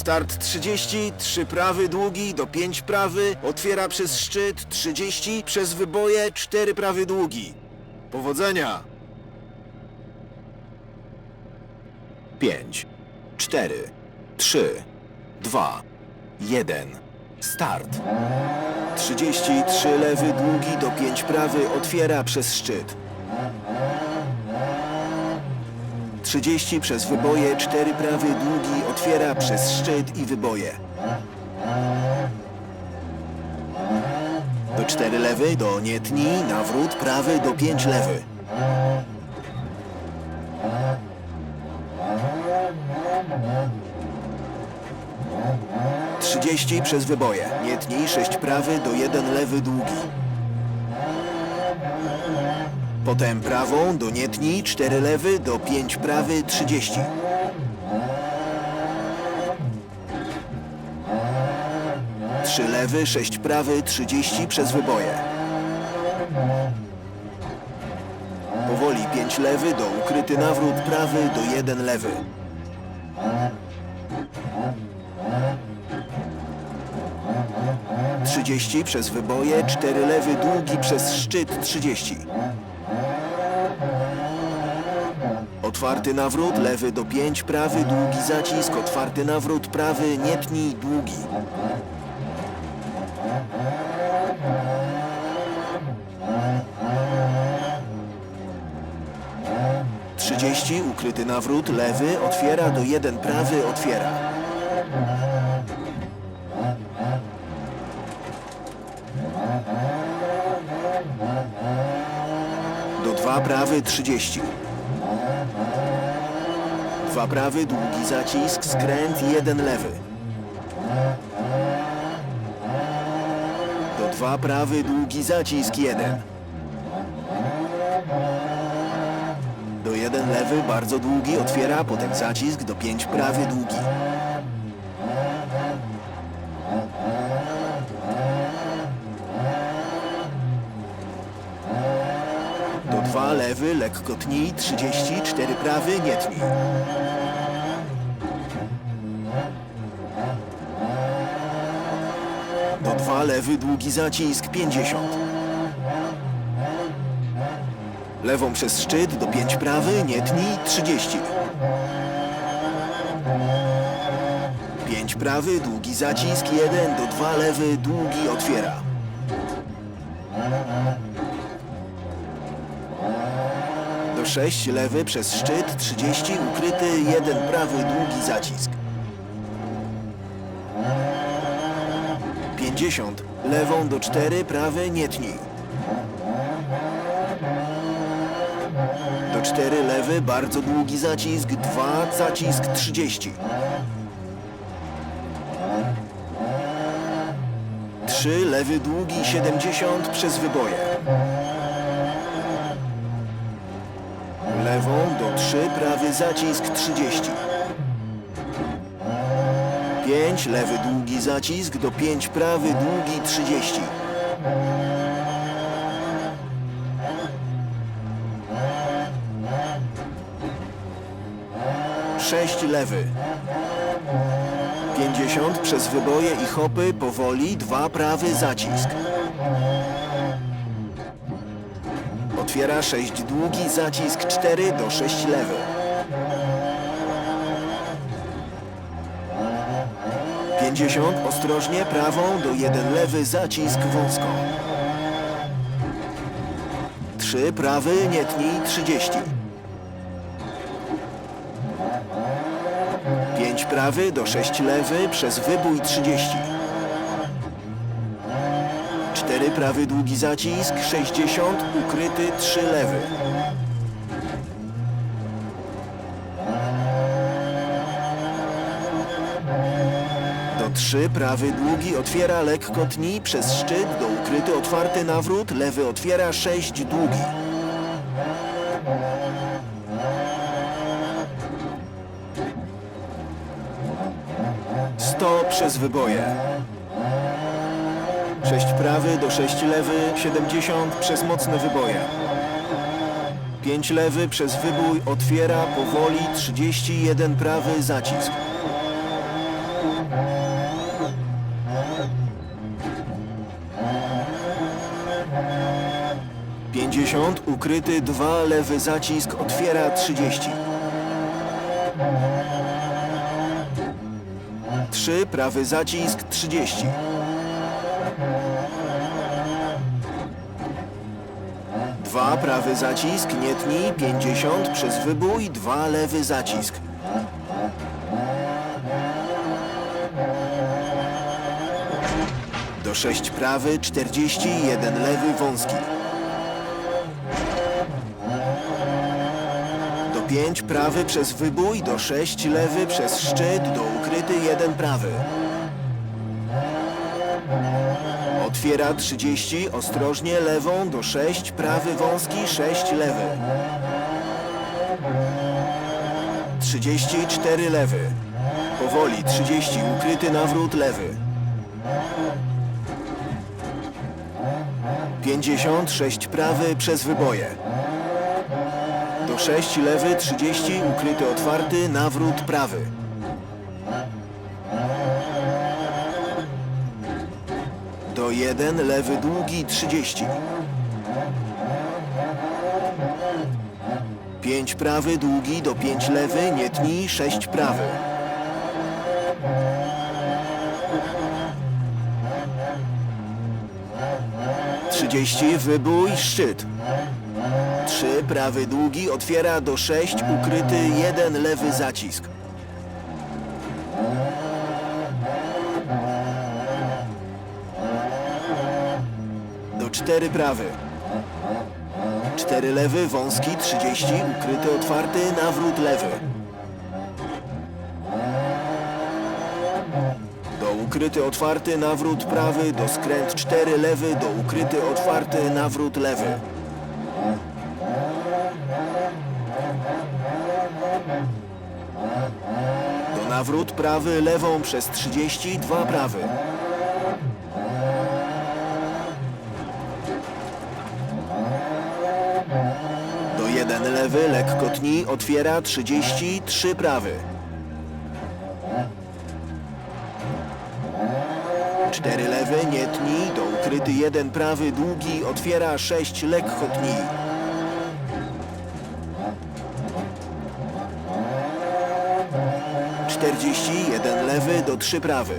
Start 30, 3 prawy długi do 5 prawy, otwiera przez szczyt 30, przez wyboje 4 prawy długi. Powodzenia! 5, 4, 3, 2, 1. Start. 33 lewy długi do 5 prawy, otwiera przez szczyt. 30 przez wyboje, 4 prawy długi, otwiera przez szczyt i wyboje. Do 4 lewy, do nie tnij, nawrót, prawy, do 5 lewy. Trzydzieści przez wyboje. Nie tnij, sześć prawy, do jeden lewy długi. Potem prawą do nie tnij, 4 lewy do 5 prawy, 30. Trzy lewy, 6 prawy, 30 przez wyboje. Powoli 5 lewy do ukryty nawrót prawy do 1 lewy. Trzydzieści przez wyboje, 4 lewy długi przez szczyt 30. otwarty nawrót, lewy do 5, prawy, długi zacisk, otwarty nawrót, prawy, nie pnij, długi. Trzydzieści, ukryty nawrót, lewy, otwiera, do 1, prawy, otwiera. Do 2, prawy, 30. Kwa prawy, długi zacisk, skręt, jeden lewy. Do dwa prawy, długi zacisk, jeden. Do jeden lewy, bardzo długi, otwiera, potem zacisk, do pięć prawy, długi. Do dwa lewy, lekko tnij, 34 prawy, nie tnij. Do dwa lewy, długi zacisk, 50. Lewą przez szczyt, do pięć prawy, nie tnij, 30. Pięć prawy, długi zacisk, jeden, do dwa lewy, długi, otwiera. Do 6 lewy przez szczyt, 30 ukryty, jeden prawy długi zacisk. 50 lewą do 4 prawy nie tnij. Do 4 lewy bardzo długi zacisk, 2 zacisk 30. 3 lewy długi 70 przez wyboje. Lewą do 3, prawy zacisk 30. 5, lewy długi zacisk do 5, prawy długi 30. Sześć lewy. 50 przez wyboje i hopy powoli, dwa prawy zacisk. Otwiera 6 długi, zacisk 4 do 6 lewy. Pięćdziesiąt ostrożnie, prawą do 1 lewy, zacisk wąsko. 3 prawy, nie tnij, 30. 5 prawy do 6 lewy, przez wybój 30. 4 prawy długi zacisk, 60, ukryty 3 lewy. 3 prawy długi otwiera lekko tnij przez szczyt do ukryty otwarty nawrót, lewy otwiera 6 długi. Sto przez wyboje. 6 prawy do 6 lewy, 70 przez mocne wyboje. 5 lewy przez wybój otwiera powoli 31 prawy zacisk. 50, ukryty 2, lewy zacisk, otwiera 30. 3, prawy zacisk, 30. Dwa prawy zacisk, nie tnij, 50 przez wybój, dwa lewy zacisk. Do 6 prawy, 40, 1 lewy wąski. 5 prawy przez wybój, do 6 lewy przez szczyt, do ukryty 1 prawy. Otwiera 30, ostrożnie lewą, do 6 prawy wąski, 6 lewy. 34 lewy. Powoli 30, ukryty nawrót lewy. 56 prawy przez wyboje. Do 6 lewy, 30 ukryty otwarty, nawrót prawy. Do 1 lewy długi, 30. 5 prawy długi, do 5 lewy, nie tnij, 6 prawy. Trzydzieści, wybój, szczyt. Trzy, prawy długi, otwiera do sześć, ukryty, jeden lewy zacisk. Do cztery prawy. Cztery lewy, wąski, trzydzieści, ukryty, otwarty, nawrót lewy. Do ukryty, otwarty, nawrót prawy, do skręt cztery lewy, do ukryty, otwarty, nawrót lewy. Nawrót prawy lewą przez 32 prawy. Do 1 lewy lekko tni, otwiera 33 prawy. 4 lewy nie tni, do ukryty 1 prawy długi, otwiera 6 lekko tni. 40, jeden lewy do 3 prawy.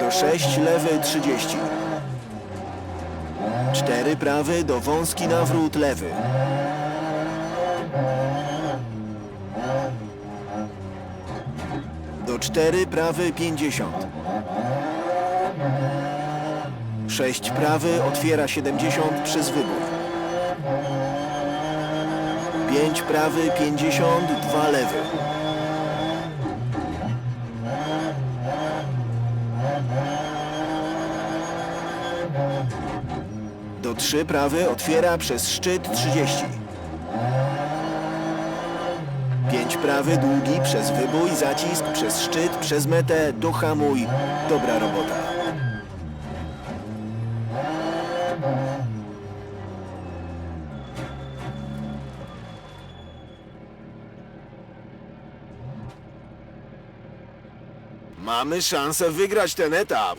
Do 6 lewy 30. 4 prawy do wąski nawrót lewy. Do 4 prawy 50. 6 prawy otwiera 70 przez wybór. 5 prawy 50, 2 lewy. Do 3 prawy otwiera przez szczyt 30. 5 prawy, długi, przez wybój, zacisk, przez szczyt, przez metę, dohamuj. Dobra robota. Mamy szansę wygrać ten etap.